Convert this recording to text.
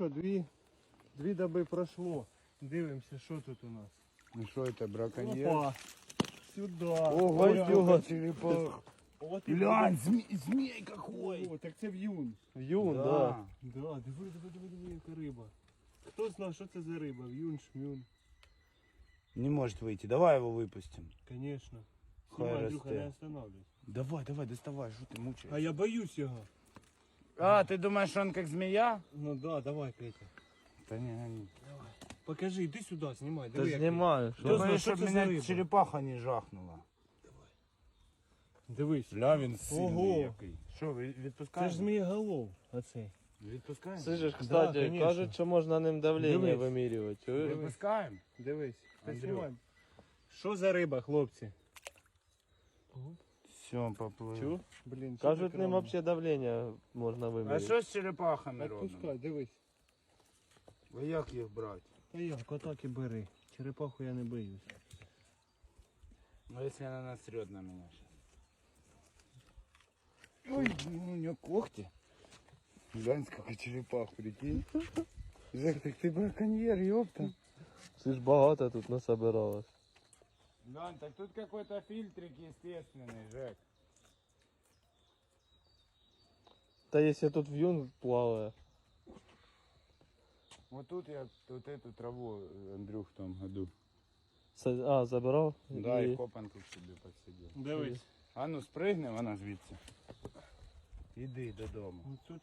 що, дві, дві доби пройшло. Дивимося, що тут у нас. Ну что это, браконьер? Опа! Сюди. Ого, Пойдет. сколько черепах. От і Глянь, змей, змей какой. О, так це в'юн. В'юн, да. Да. Да, диви, диви, диви, диви, яка риба. Хто знав, що це за риба? В'юн, шмюн. Не может выйти. Давай его выпустим. Конечно. Хай Снимай, Андрюха, росте. не останавливайся. Давай, давай, доставай, что ты мучаешь? А я боюсь його. А, ты думаешь, он как змея? Ну да, давай, Петя. Да не, не. Покажи, іди сюди, знімай. Та Диви, як знімаю. Хто Що? Ты знає, боишь, що чтобы це за меня риба? черепаха не жахнула? він. Дивись. Ля, він сильний Ого. який. Що, ви- Це відпускаємо? ж змієголов, оцей. Відпускаємо? Слышиш, кстати, конечно. кажуть, що можна ним давлення Дивись. вимірювати. чуєш? Відпускаємо? Дивись. Та Андрюх. знімай. Що за риба, хлопці? Все, поплив. Чу? Блін, що Кажуть, так ним рано? взагалі давлення можна А виміряти. що з черепахами Отпускай, робимо? дивись. А як їх брати? Та як, отак і бери. Черепаху я не боюсь. Ну, если она насрет на меня сейчас. Ой, ну, у нее когти. Глянь, сколько черепах, прикинь. Жек, так ты браконьер, ёпта. Це ж багато тут насобиралось. Глянь, так тут какой-то фильтрик естественный, Жек. Та якщо тут в'юн плаває. Вот тут я вот эту траву, э, Андрюх, в том году. Са- А, забирав? Да, І- и копан тут собі посидів. Дивись. А ну спригне вона звідси. Іди додому. Ось тут